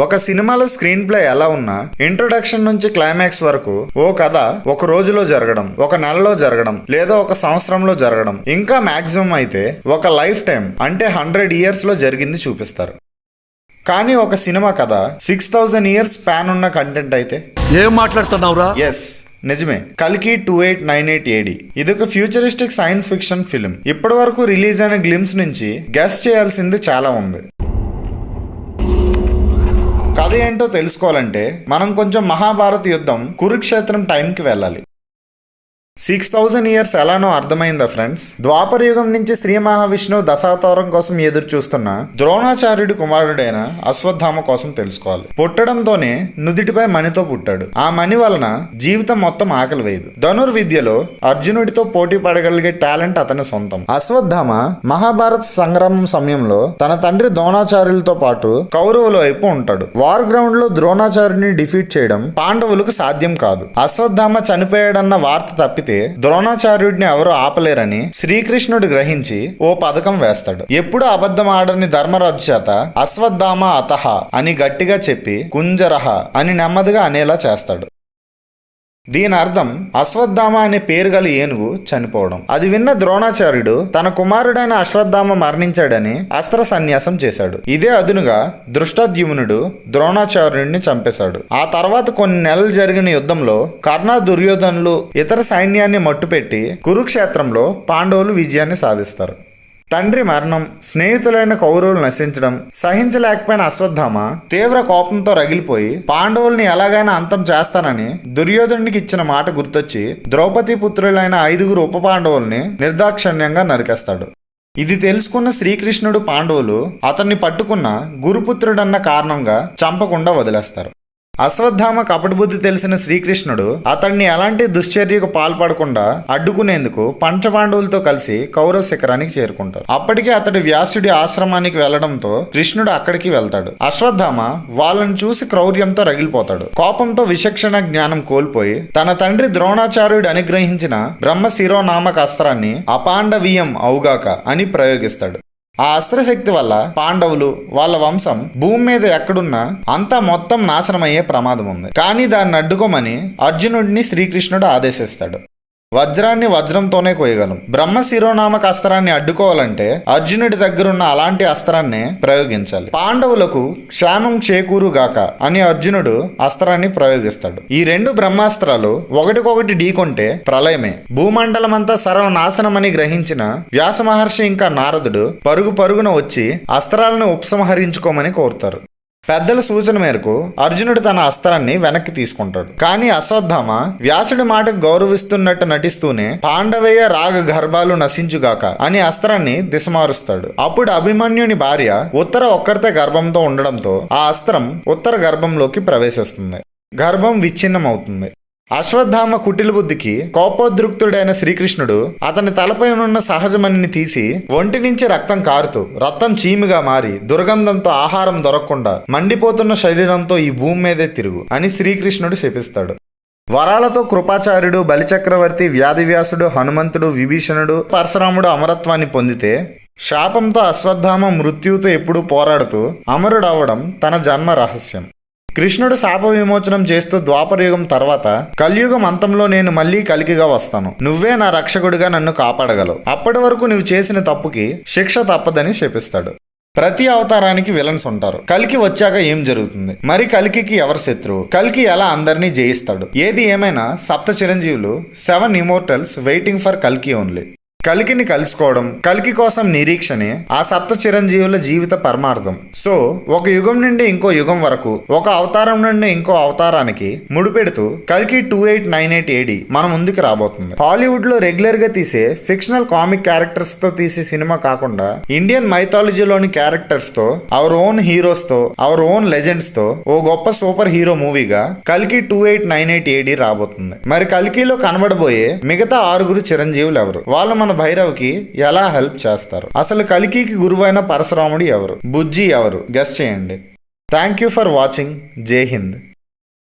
ఒక సినిమాలో screen play ఎలా ఉన్నా ఇంట్రొడక్షన్ నుంచి క్లైమాక్స్ వరకు ఓ కథ ఒక రోజులో జరగడం ఒక నెలలో జరగడం లేదా ఒక సంవత్సరంలో జరగడం ఇంకా మాక్సిమం అయితే ఒక లైఫ్ టైం అంటే హండ్రెడ్ ఇయర్స్లో జరిగింది చూపిస్తారు. కానీ ఒక సినిమా కథ సిక్స్ థౌజండ్ ఇయర్స్ స్పాన్ ఉన్న కంటెంట్ అయితే? ఏం మాట్లాడుతున్నావురా? ఎస్ నిజమే. కల్కి two eight nine eight AD ఇది ఒక ఫ్యూచరిస్టిక్ సైన్స్ ఫిక్షన్ ఫిల్మ్ ఇప్పటి వరకు రిలీజ్ అయిన గ్లిమ్స్ నుంచి గెస్ట్ చేయాల్సింది చాలా ఉంది. కథ ఏంటో తెలుసుకోవాలంటే మనం కొంచెం మహాభారత యుద్ధం కురుక్షేత్రం టైంకి వెళ్ళాలి. సిక్స్ థౌజండ్ ఇయర్స్ ఎలానో అర్థమైందా ఫ్రెండ్స్? ద్వాపర యుగం నుంచి శ్రీ మహావిష్ణువు దశావతారం కోసం ఎదురు చూస్తున్న ద్రోణాచార్యుడి కుమారుడైన అశ్వత్థామ కోసం తెలుసుకోవాలి. పుట్టడంతోనే నుదిటిపై మణితో పుట్టాడు. ఆ మణి వలన జీవితం మొత్తం ఆకలి వేయదు. ధనుర్విద్యలో అర్జునుడితో పోటీ పడగలిగే టాలెంట్ అతని సొంతం. అశ్వత్థామ మహాభారత సంగ్రామం సమయంలో తన తండ్రి ద్రోణాచార్యులతో పాటు కౌరవుల వైపు ఉంటాడు. వార్ గ్రౌండ్లో ద్రోణాచార్యుని డిఫీట్ చేయడం పాండవులకు సాధ్యం కాదు. అశ్వత్థామ చనిపోయాడన్న వార్త తప్పి తప్పితే ద్రోణాచార్యుడిని ఎవరు ఆపలేరని శ్రీకృష్ణుడు గ్రహించి ఓ పథకం వేస్తాడు. ఎప్పుడు అబద్ధం ఆడని ధర్మరాజు చేత అశ్వత్థామ అతహ అని గట్టిగా చెప్పి కుంజరహ అని నెమ్మదిగా అనేలా చేస్తాడు. దీని అర్థం అశ్వత్థామ అనే పేరు గల ఏనుగు చనిపోవడం. అది విన్న ద్రోణాచార్యుడు తన కుమారుడైన అశ్వత్థామ మరణించాడని అస్త్ర సన్యాసం చేశాడు. ఇదే అదునుగా దృష్టద్యుమ్నుడు ద్రోణాచార్యుడిని చంపేశాడు. ఆ తర్వాత కొన్ని నెలలు జరిగిన యుద్ధంలో కర్ణ దుర్యోధనులు ఇతర సైన్యాన్ని మట్టుపెట్టి కురుక్షేత్రంలో పాండవులు విజయాన్ని సాధిస్తారు. తండ్రి మరణం స్నేహితులైన కౌరవులు నశించడం సహించలేకపోయిన అశ్వత్థామ తీవ్ర కోపంతో రగిలిపోయి పాండవుల్ని ఎలాగైనా అంతం చేస్తానని దుర్యోధనుడికి ఇచ్చిన మాట గుర్తొచ్చి ద్రౌపది పుత్రులైన ఐదుగురు ఉప పాండవుల్ని నిర్దాక్షణ్యంగా నరికేస్తాడు. ఇది తెలుసుకున్న శ్రీకృష్ణుడు పాండవులు అతన్ని పట్టుకున్న గురుపుత్రుడన్న కారణంగా చంపకుండా వదిలేస్తారు. అశ్వత్థామ కపటబుద్ధి తెలిసిన శ్రీకృష్ణుడు అతన్ని ఎలాంటి దుశ్చర్యకు పాల్పడకుండా అడ్డుకునేందుకు పంచపాండవులతో కలిసి కౌరవ శిఖరానికి చేరుకుంటారు అప్పటికే అతడు వ్యాసుడి ఆశ్రమానికి వెళ్ళడంతో కృష్ణుడు అక్కడికి వెళ్తాడు. అశ్వత్థామ వాళ్ళని చూసి క్రౌర్యంతో రగిలిపోతాడు. కోపంతో విచక్షణ జ్ఞానం కోల్పోయి తన తండ్రి ద్రోణాచార్యుడు అనుగ్రహించిన బ్రహ్మ శిరోనామక అస్త్రాన్ని అపాండవీయం అవుగాక అని ప్రయోగిస్తాడు. ఆ అస్త్రశక్తి వల్ల పాండవులు వాళ్ళ వంశం భూమి మీద ఎక్కడున్నా అంతా మొత్తం నాశనమయ్యే ప్రమాదం ఉంది. కానీ దాన్ని అడ్డుకోమని అర్జునుడిని శ్రీకృష్ణుడు ఆదేశిస్తాడు. వజ్రాన్ని వజ్రంతోనే కోయగలం బ్రహ్మ శిరోనామక అస్త్రాన్ని అడ్డుకోవాలంటే అర్జునుడి దగ్గరున్న అలాంటి అస్త్రాన్నే ప్రయోగించాలి. పాండవులకు క్షేమం చేకూరుగాక అని అర్జునుడు అస్త్రాన్ని ప్రయోగిస్తాడు. ఈ రెండు బ్రహ్మాస్త్రాలు ఒకటికొకటి ఢీకొంటే ప్రళయమే. భూమండలమంతా సర్వనాశనమని గ్రహించిన వ్యాస మహర్షి ఇంకా నారదుడు పరుగు పరుగున వచ్చి అస్త్రాలను ఉపసంహరించుకోమని కోరుతారు. పెద్దల సూచన మేరకు అర్జునుడు తన అస్త్రాన్ని వెనక్కి తీసుకుంటాడు. కానీ అశ్వత్థామ వ్యాసుడి మాటకు గౌరవిస్తున్నట్టు నటిస్తూనే పాండవయ్య రాగ గర్భాలు నశించుగాక అని అస్త్రాన్ని దిశమారుస్తాడు. అప్పుడు అభిమన్యుని భార్య ఉత్తర ఒక్కరితే గర్భంతో ఉండడంతో ఆ అస్త్రం ఉత్తర గర్భంలోకి ప్రవేశిస్తుంది. గర్భం విచ్ఛిన్నమవుతుంది. అశ్వత్థామ కుటిల బుద్ధికి కోపోద్రుక్తుడైన శ్రీకృష్ణుడు అతని తలపై ఉన్న సహజమణిని తీసి ఒంటి నుంచి రక్తం కారుతూ రక్తం చీమిగా మారి దుర్గంధంతో ఆహారం దొరకకుండా మండిపోతున్న శరీరంతో ఈ భూమి మీదే తిరుగు అని శ్రీకృష్ణుడు శపిస్తాడు. వరాలతో కృపాచార్యుడు బలిచక్రవర్తి వ్యాధివ్యాసుడు హనుమంతుడు విభీషణుడు పరశురాముడు అమరత్వాన్ని పొందితే శాపంతో అశ్వత్థామ మృత్యుతో ఎప్పుడూ పోరాడుతూ అమరుడవడం తన జన్మ రహస్యం. కృష్ణుడు శాప విమోచనం చేస్తూ ద్వాపరయుగం తర్వాత కలియుగం అంతంలో నేను మళ్ళీ కలికిగా వస్తాను. నువ్వే నా రక్షకుడిగా నన్ను కాపాడగలవు. అప్పటి వరకు నువ్వు చేసిన తప్పుకి శిక్ష తప్పదని శపిస్తాడు. ప్రతి అవతారానికి విలన్స్ ఉంటారు. కలికి వచ్చాక ఏం జరుగుతుంది? మరి కలికి ఎవరు శత్రువు? కలికి ఎలా అందరినీ జయిస్తాడు? ఏది ఏమైనా సప్త చిరంజీవులు సెవెన్ ఇమోర్టల్స్ వెయిటింగ్ ఫర్ కల్కి ఓన్లీ కలికిని కలుసుకోవడం కలికి కోసం నిరీక్షణే ఆ సప్త చిరంజీవుల జీవిత పరమార్థం. సో ఒక యుగం నుండి ఇంకో యుగం వరకు ఒక అవతారం నుండి ఇంకో అవతారానికి ముడిపెడుతూ కలికి two eight nine eight AD మన ముందుకు రాబోతుంది. హాలీవుడ్లో రెగ్యులర్గా తీసే ఫిక్షనల్ కామిక్ క్యారెక్టర్స్తో తీసే సినిమా కాకుండా ఇండియన్ మైథాలజీలోని క్యారెక్టర్స్తో అవర్ ఓన్ హీరోస్తో అవర్ ఓన్ లెజెండ్స్తో ఓ గొప్ప సూపర్ హీరో మూవీగా కలికి two eight nine eight AD రాబోతుంది. మరి కలికిలో కనబడబోయే మిగతా ఆరుగురు చిరంజీవులు ఎవరు? వాళ్ళు మన భైరవ్కి ఎలా హెల్ప్ చేస్తారు? అసలు కలికికి గురువైన పరశురాముడు ఎవరు? బుజ్జి ఎవరు? గెస్ట్ చేయండి. Thank you for watching. జై హింద్.